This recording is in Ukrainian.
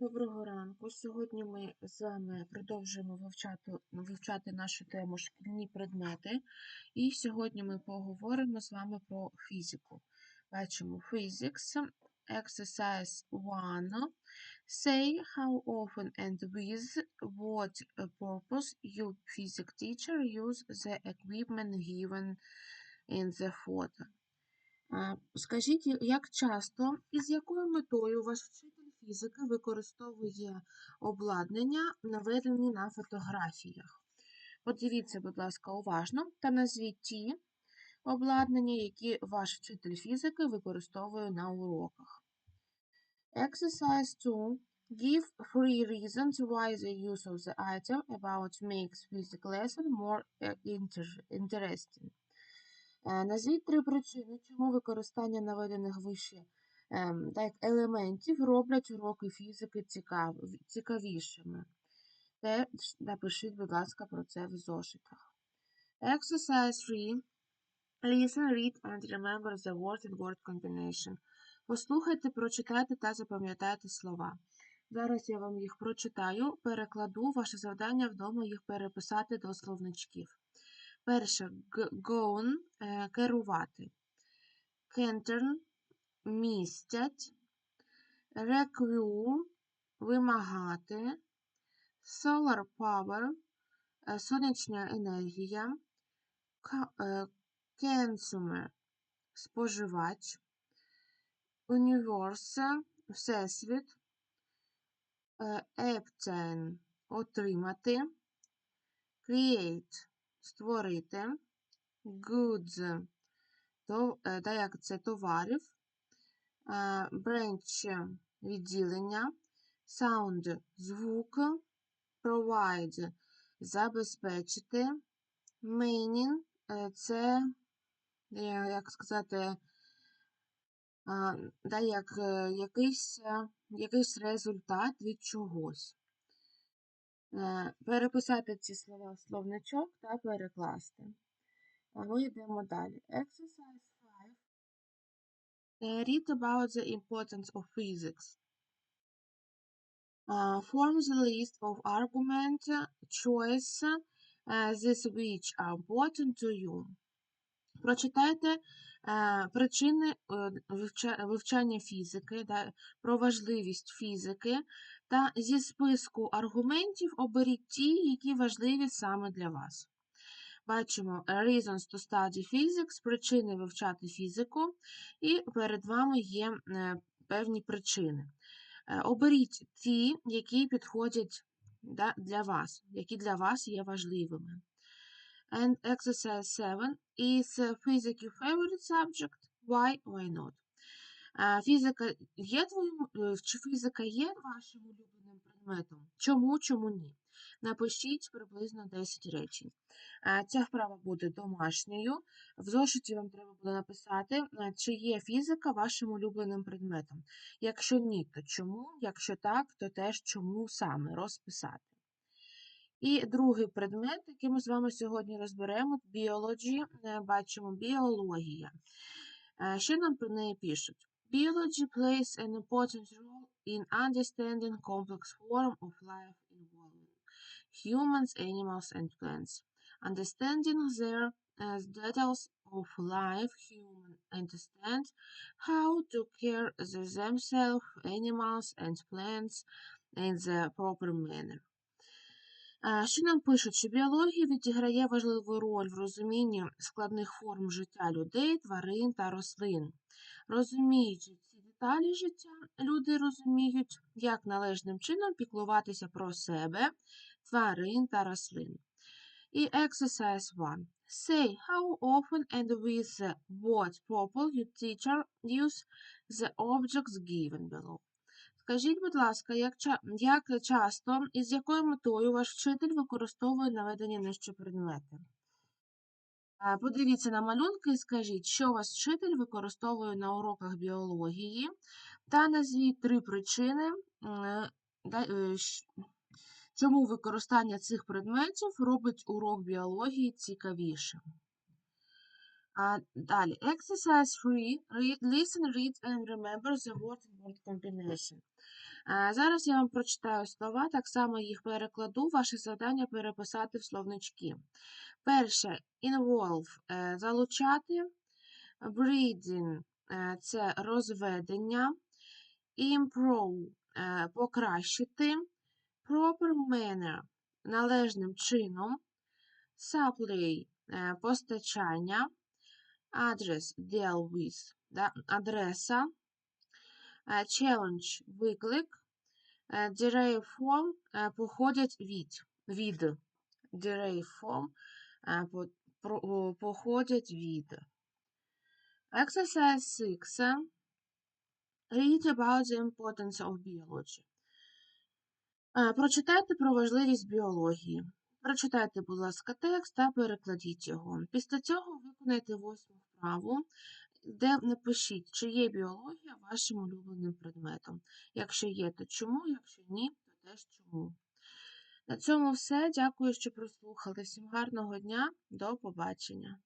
Доброго ранку. Сьогодні ми з вами продовжуємо вивчати, вивчати нашу тему шкільні предмети. І сьогодні ми поговоримо з вами про фізику. Бачимо Physics, Exercise 1. Say how often and with what purpose your physics teacher use the equipment given in the photo. Скажіть, як часто і з якою метою ваш вчитель фізики використовує обладнання, наведені на фотографіях? Подивіться, будь ласка, уважно та назвіть ті обладнання, які ваш вчитель фізики використовує на уроках. Exercise 2. Give three reasons why the use of the item about makes physics lesson more uh, interesting. Е, Назвіть три причини, чому використання наведених вище так, елементів роблять уроки фізики цікав... цікавішими. Теж напишіть, будь ласка, про це в зошитах. Exercise 3. Listen, read and remember the word and word combination. Послухайте, прочитайте та запам'ятайте слова. Зараз я вам їх прочитаю, перекладу. Ваше завдання вдома їх переписати до словничків. Перше gone е, керувати. Canturn містять. Require вимагати. Solar power е, сонячна енергія. Ка- е, Consumer споживач. Universe всесвіт. Е, Obtain отримати. Create створити, goods, то, е, та як це товарів, е, branch відділення, sound звук, provide забезпечити, meaning е, це, е, як сказати, да, як е, якийсь, е, якийсь результат від чогось. Е, Переписати ці слова в словничок та перекласти. А ми йдемо далі. Exercise 5. Е, Read about the importance of physics. Uh, form the list of argument, choice, uh, this which are important to you. Прочитайте е, причини е, вивчання фізики, да, про важливість фізики, та зі списку аргументів оберіть ті, які важливі саме для вас. Бачимо е, reasons to study physics, причини вивчати фізику, і перед вами є е, певні причини. Е, Оберіть ті, які підходять для вас, які для вас є важливими. And exercise 7 is physics your favorite subject? Why, why not? Фізика є твоїм, е, чи фізика є вашим улюбленим предметом? Чому, чому ні? Напишіть приблизно 10 речень. Ця вправа буде домашньою. В зошиті вам треба буде написати, е, чи є фізика вашим улюбленим предметом. Якщо ні, то чому? Якщо так, то теж чому саме розписати. І другий предмет, який ми з вами сьогодні розберемо, biology, е, бачимо біологія. Е, Що нам про неї пишуть? Biology plays an important role in understanding complex form of life humans, animals, and plants. Understanding their uh, details of life, human understand how to care for themselves, animals, and plants in the proper manner. Що нам пишуть, що біологія відіграє важливу роль в розумінні складних форм життя людей, тварин та рослин. Розуміючи ці деталі життя, люди розуміють, як належним чином піклуватися про себе, тварин та рослин. І exercise 1. Say how often and with what purpose your teacher use the objects given below. Скажіть, будь ласка, як, як часто і з якою метою ваш вчитель використовує наведені нижче предмети? Подивіться на малюнки і скажіть, що ваш вчитель використовує на уроках біології, та назвіть три причини, е, е, чому використання цих предметів робить урок біології цікавішим. Далі, exercise 3. Read, listen, read and remember the word and word combination. Зараз я вам прочитаю слова, так само їх перекладу. Ваше завдання переписати в словнички. Перше involve е, залучати, breeding е, це розведення, improve е, покращити, proper manner належним чином, supply е, постачання, address deal with да, адреса, е, challenge виклик, е, derive from е, походять від, від derive from е, по- про- о, походять від. Exercise 6. Read about the importance of biology. Е, Прочитайте про важливість біології. Прочитайте, будь ласка, текст та перекладіть його. Після цього виконайте восьму вправу, де напишіть, чи є біологія вашим улюбленим предметом. Якщо є, то чому, якщо ні, то теж чому. На цьому все. Дякую, що прослухали. Всім гарного дня. До побачення.